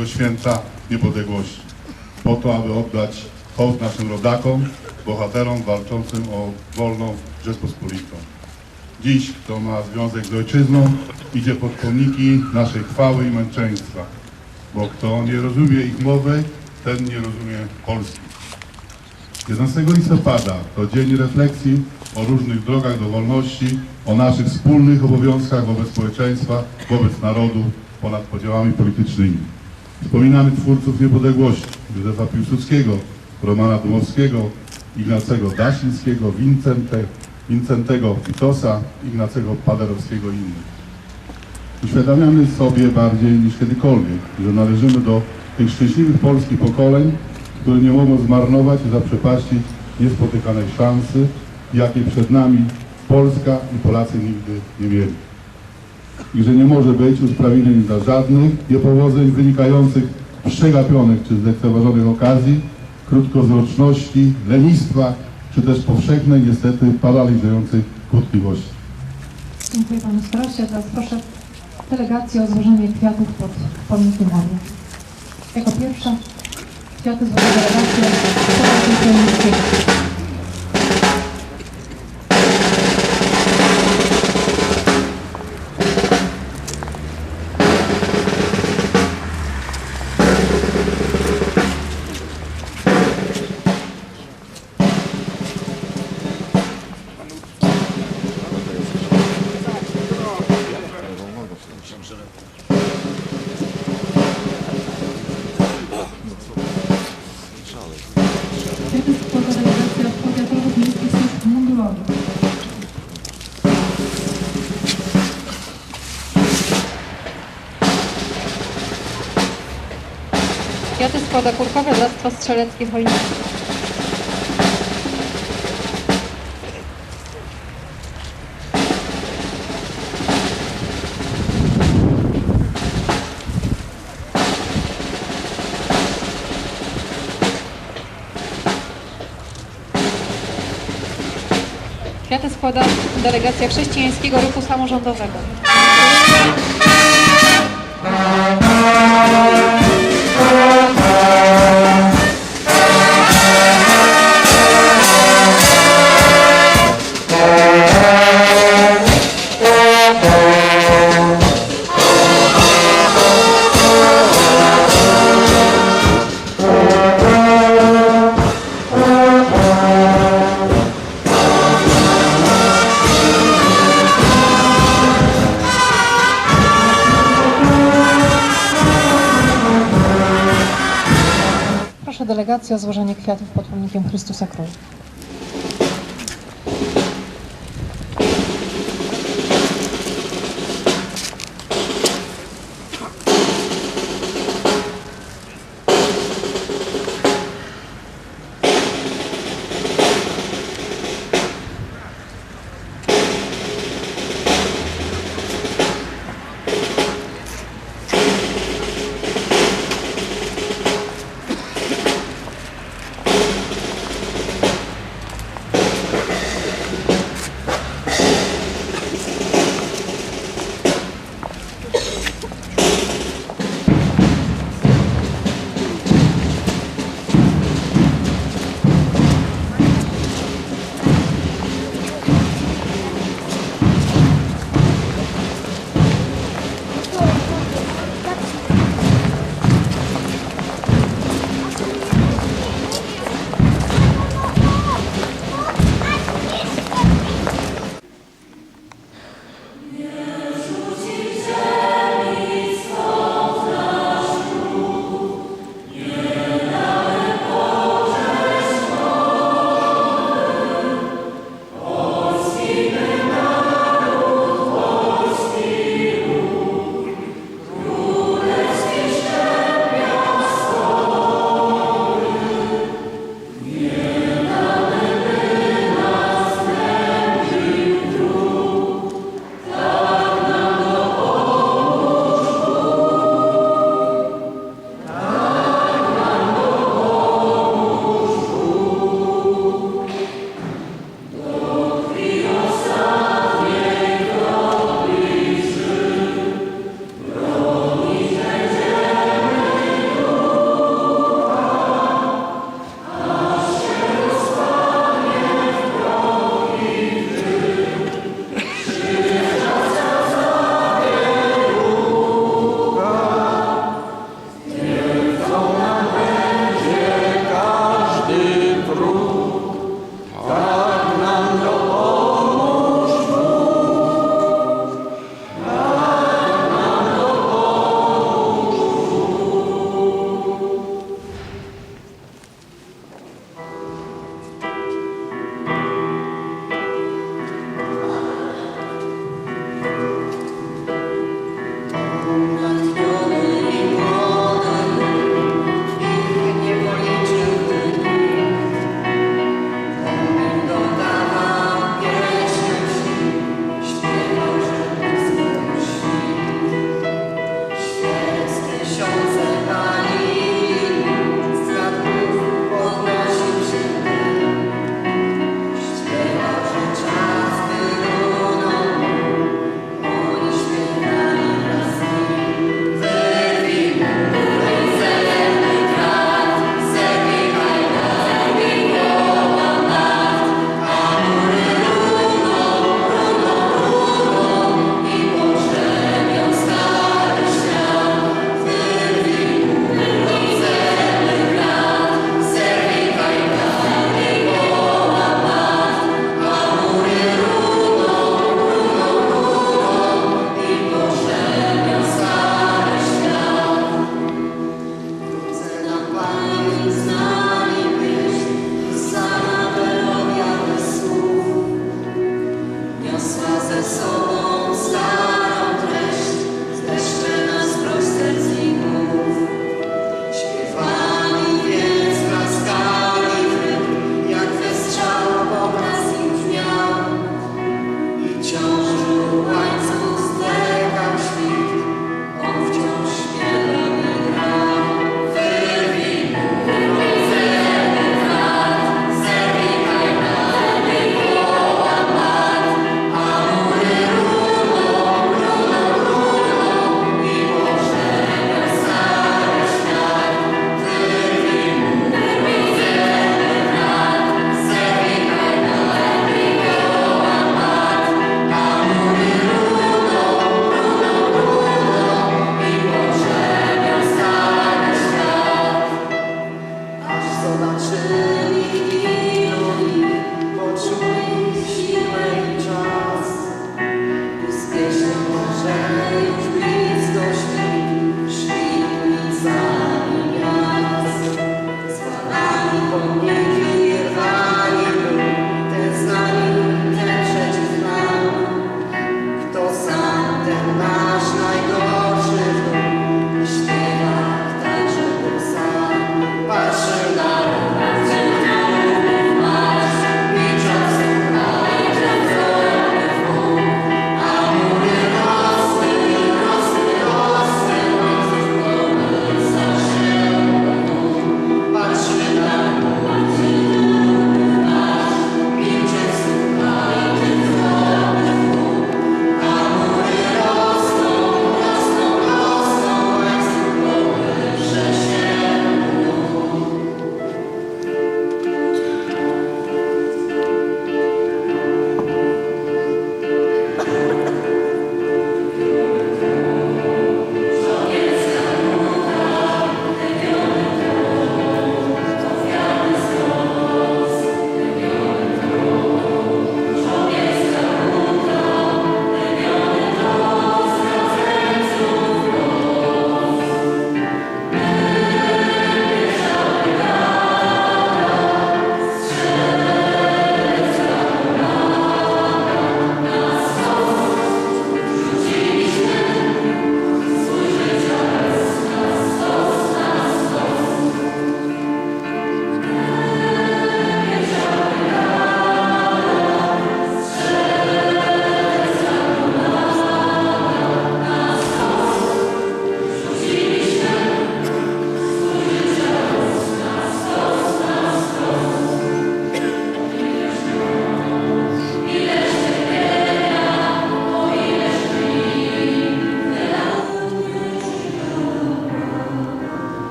Narodowego Święta Niepodległości. Po to, aby oddać hołd naszym rodakom, bohaterom walczącym o wolną Rzeczpospolitą. Dziś, kto ma związek z ojczyzną, idzie pod pomniki naszej chwały i męczeństwa. Bo kto nie rozumie ich mowy, ten nie rozumie Polski. 11 listopada to dzień refleksji o różnych drogach do wolności, o naszych wspólnych obowiązkach wobec społeczeństwa, wobec narodu, ponad podziałami politycznymi. Wspominamy twórców niepodległości, Józefa Piłsudskiego, Romana Dmowskiego, Ignacego Dasińskiego, Wincente, Wincentego Witosa, Ignacego Paderowskiego i innych. Uświadamiamy sobie bardziej niż kiedykolwiek, że należymy do tych szczęśliwych polskich pokoleń, które nie mogą zmarnować i zaprzepaścić niespotykanej szansy, jakiej przed nami Polska i Polacy nigdy nie mieli. I że nie może być usprawiedliwień dla żadnych niepowodzeń wynikających z przegapionych czy zlekceważonych okazji, krótkowzroczności, lenistwa, czy też powszechnej, niestety paraliżującej kłótliwości. Dziękuję panu staroście. Teraz proszę delegację o złożenie kwiatów pod pomnikiem Orła. Jako pierwsza kwiaty złoży delegacja Stowarzyszenia Kwiaty składa Kurkowe Bractwo Strzeleckie w Chojnicy. Kwiaty składa delegacja chrześcijańskiego ruchu samorządowego. O złożenie kwiatów pod pomnikiem Chrystusa Króla.